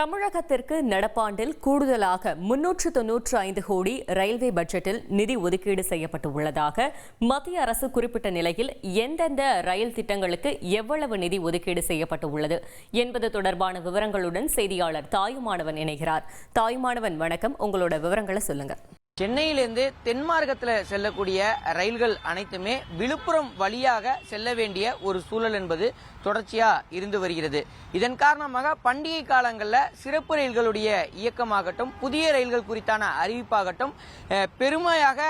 தமிழகத்திற்கு நடப்பாண்டில் கூடுதலாக முன்னூற்று தொன்னூற்று ஐந்து கோடி ரயில்வே பட்ஜெட்டில் நிதி ஒதுக்கீடு செய்யப்பட்டு உள்ளதாக மத்திய அரசு குறிப்பிட்ட நிலையில் எந்தெந்த ரயில் திட்டங்களுக்கு எவ்வளவு நிதி ஒதுக்கீடு செய்யப்பட்டு உள்ளது என்பது தொடர்பான விவரங்களுடன் செய்தியாளர் தாயுமானவன் இணைகிறார். தாயுமானவன் வணக்கம். உங்களோட விவரங்களை சொல்லுங்க. சென்னையிலிருந்து தென்மார்க்கத்தில் செல்லக்கூடிய ரயில்கள் அனைத்துமே விழுப்புரம் வழியாக செல்ல வேண்டிய ஒரு சூழல் என்பது தொடர்ச்சியாக இருந்து வருகிறது. இதன் காரணமாக பண்டிகை காலங்களில் சிறப்பு ரயில்களுடைய இயக்கமாகட்டும் புதிய ரயில்கள் குறித்தான அறிவிப்பாகட்டும் பெருமையாக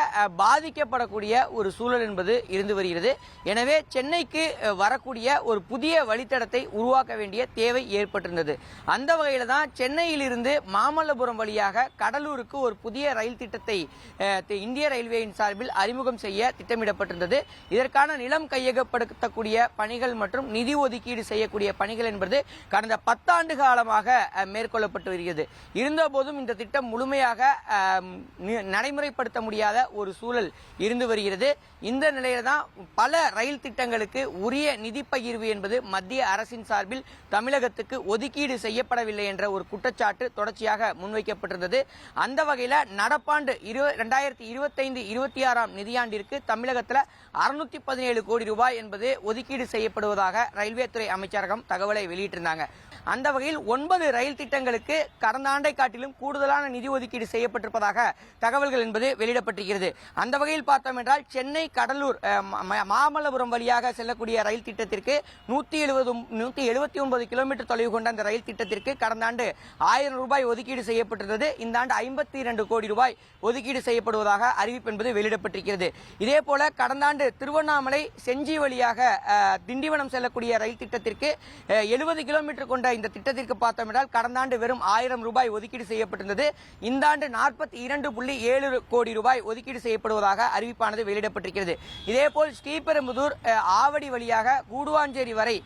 பாதிக்கப்படக்கூடிய ஒரு சூழல் என்பது இருந்து வருகிறது. எனவே சென்னைக்கு வரக்கூடிய ஒரு புதிய வழித்தடத்தை உருவாக்க வேண்டிய தேவை ஏற்பட்டிருந்தது. அந்த வகையில் தான் சென்னையிலிருந்து மாமல்லபுரம் வழியாக கடலூருக்கு ஒரு புதிய ரயில் திட்டத்தை இந்திய ரயில்வேயின் சார்பில் அறிமுகம் செய்ய திட்டமிடப்பட்டிருந்தது. இதற்கான நிலம் கையகப்படுத்தக்கூடிய பணிகள் மற்றும் நிதி ஒதுக்கீடு செய்யக்கூடிய பணிகள் என்பது கடந்த பத்தாண்டு காலமாக மேற்கொள்ளப்பட்டு வருகிறது. இருந்தபோதும் இந்த திட்டம் முழுமையாக நடைமுறைப்படுத்த முடியாத ஒரு சூழல் இருந்து வருகிறது. இந்த நிலையில தான் பல ரயில் திட்டங்களுக்கு உரிய நிதி பகிர்வு என்பது மத்திய அரசின் சார்பில் தமிழகத்துக்கு ஒதுக்கீடு செய்யப்படவில்லை என்ற ஒரு குற்றச்சாட்டு தொடர்ச்சியாக முன்வைக்கப்பட்டிருந்தது. அந்த வகையில் நடப்பாண்டு இரு ரெண்டாயிரத்தி இருபத்தைந்து இருபத்தி ஆறாம் நிதியாண்டிற்கு தமிழகத்தில் அறுநூத்தி பதினேழு கோடி ரூபாய் என்பது ஒதுக்கீடு செய்யப்படுவதாக ரயில் ரயில்வே துறை அமைச்சரகம் தகவலை வெளியிட்டிருந்தாங்க. அந்த வகையில் ஒன்பது ரயில் திட்டங்களுக்கு கடந்த ஆண்டை காட்டிலும் கூடுதலான நிதி ஒதுக்கீடு செய்யப்பட்டிருப்பதாக தகவல்கள் என்பது வெளியிடப்பட்டிருக்கிறது. அந்த வகையில் பார்த்தோம் என்றால் சென்னை கடலூர் மாமல்லபுரம் வழியாக செல்லக்கூடிய ரயில் திட்டத்திற்கு நூத்தி எழுபது நூத்தி எழுபத்தி ஒன்பது கிலோமீட்டர் தொலைவு கொண்ட அந்த ரயில் திட்டத்திற்கு கடந்த ஆண்டு ஆயிரம் ரூபாய் ஒதுக்கீடு செய்யப்பட்டிருந்தது. இந்த ஆண்டு ஐம்பத்தி இரண்டு கோடி ரூபாய் ஒதுக்கீடு செய்யப்படுவதாக அறிவிப்பு என்பது வெளியிடப்பட்டிருக்கிறது. இதே போல கடந்த ஆண்டு திருவண்ணாமலை செஞ்சி வழியாக திண்டிவனம் செல்லக்கூடிய ரயில் திட்டத்திற்கு எழுபது கிலோமீட்டர் கொண்ட இந்த திட்டத்திற்கு பார்த்தோமென்றால் கடந்த ஆண்டு வெறும் ஆயிரம் ரூபாய் ஒதுக்கீடு செய்யப்பட்டிருந்தது. இந்த ஆண்டு நாற்பத்தி இரண்டு புள்ளி ஏழு கோடி ரூபாய் ஒதுக்கீடு செய்யப்படுவதாக அறிவிப்பானது வெளியிடப்பட்டிருக்கிறது. இதேபோல் ஸ்ரீபெரும்புதூர் ஆவடி வழியாக கூடுவாஞ்சேரி வரை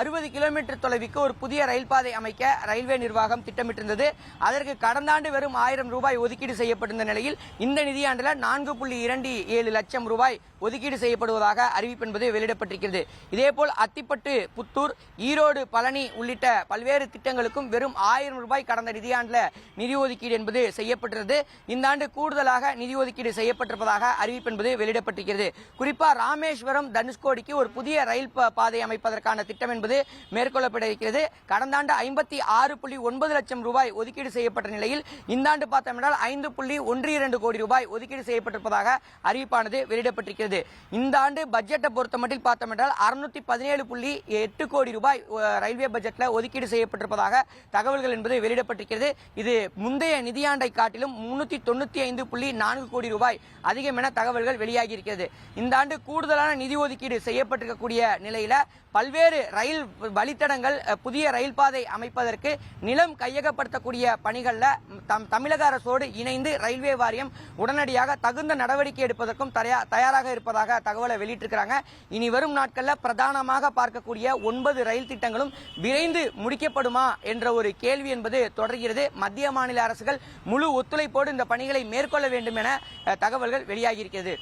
அறுபது கிலோமீட்டர் தொலைவுக்கு ஒரு புதிய ரயில் பாதை அமைக்க ரயில்வே நிர்வாகம் திட்டமிட்டிருந்தது. அதற்கு கடந்த ஆண்டு வெறும் ஆயிரம் ரூபாய் ஒதுக்கீடு செய்யப்பட்டிருந்த நிலையில் இந்த நிதியாண்டில் நான்கு புள்ளி இரண்டு ஏழு லட்சம் ரூபாய் ஒதுக்கீடு செய்யப்படுவதாக அறிவிப்பு என்பது வெளியிடப்பட்டிருக்கிறது. இதேபோல் அத்திப்பட்டு புத்தூர் ஈரோடு பழனி உள்ளிட்ட பல்வேறு திட்டங்களுக்கும் வெறும் ஆயிரம் ரூபாய் கடந்த நிதியாண்டில் நிதி ஒதுக்கீடு என்பது செய்யப்பட்டிருந்தது. இந்த ஆண்டு கூடுதலாக நிதி ஒதுக்கீடு செய்யப்பட்டிருப்பதாக அறிவிப்பு என்பது வெளியிடப்பட்டிருக்கிறது. குறிப்பாக ராமேஸ்வரம் தனுஷ்கோடிக்கு ஒரு புதிய ரயில் பாதை அமைப்பதற்கான திட்டம் என்பது மேற்கொள்ளப்பட இருக்கிறது கடந்த ஆண்டு ஐம்பத்தி ஆறு புள்ளி ஒன்பது லட்சம் ரூபாய் ஒதுக்கீடு செய்யப்பட்ட நிலையில் இந்த ஆண்டு பார்த்தோம் என்றால் ஐந்து புள்ளி ஒன்று இரண்டு கோடி ரூபாய் ஒதுக்கீடு செய்யப்பட்டிருப்பதாக அறிவிப்பானது வெளியிடப்பட்டிருக்கிறது. இந்த ஆண்டு பட்ஜெட்டை பொறுத்தமட்டில் பார்த்தோம் என்றால் அறுநூத்தி பதினேழு புள்ளி எட்டு கோடி ரூபாய் ரயில்வே பட்ஜெட்டில் ஒதுக்கீடு செய்யப்பட்டிருப்பதாக தகவல்கள் என்பது வெளியிடப்பட்டிருக்கிறது. இது முந்தைய நிதியாண்டை காட்டிலும் முன்னூற்றி தொண்ணூற்றி ஐந்து புள்ளி நான்கு கோடி ரூபாய் அதிகம் என தகவல்கள் வெளியாகி இருக்கிறது இந்த ஆண்டு கூடுதலான நிதி ஒதுக்கீடு செய்யப்பட்டிருக்கக்கூடிய நிலையில் பல்வேறு ரயில் வழித்தடங்கள் புதிய ரயில் பாதை அமைப்பதற்கு நிலம் கையகப்படுத்தக்கூடிய பணிகளில் தம் தமிழக அரசோடு இணைந்து ரயில்வே வாரியம் உடனடியாக தகுந்த நடவடிக்கை எடுப்பதற்கும் தயாராக இருப்பதாக தகவலை வெளியிட்டிருக்கிறாங்க. இனி வரும் நாட்களில் பிரதானமாக பார்க்கக்கூடிய ஒன்பது ரயில் திட்டங்களும் விரைந்து முடிக்கப்படுமா என்ற ஒரு கேள்வி என்பது தொடர்கிறது. மத்திய மாநில அரசுகள் முழு ஒத்துழைப்போடு இந்த பணிகளை மேற்கொள்ள வேண்டும் என தகவல்கள் வெளியாகியிருக்கிறது.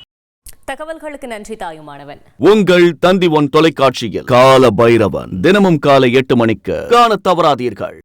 தகவல்களுக்கு நன்றி தாயுமானவன் உங்கள் தந்தி ஒன் தொலைக்காட்சியில் கால பைரவன் தினமும் காலை எட்டு மணிக்கு காண தவறாதீர்கள்.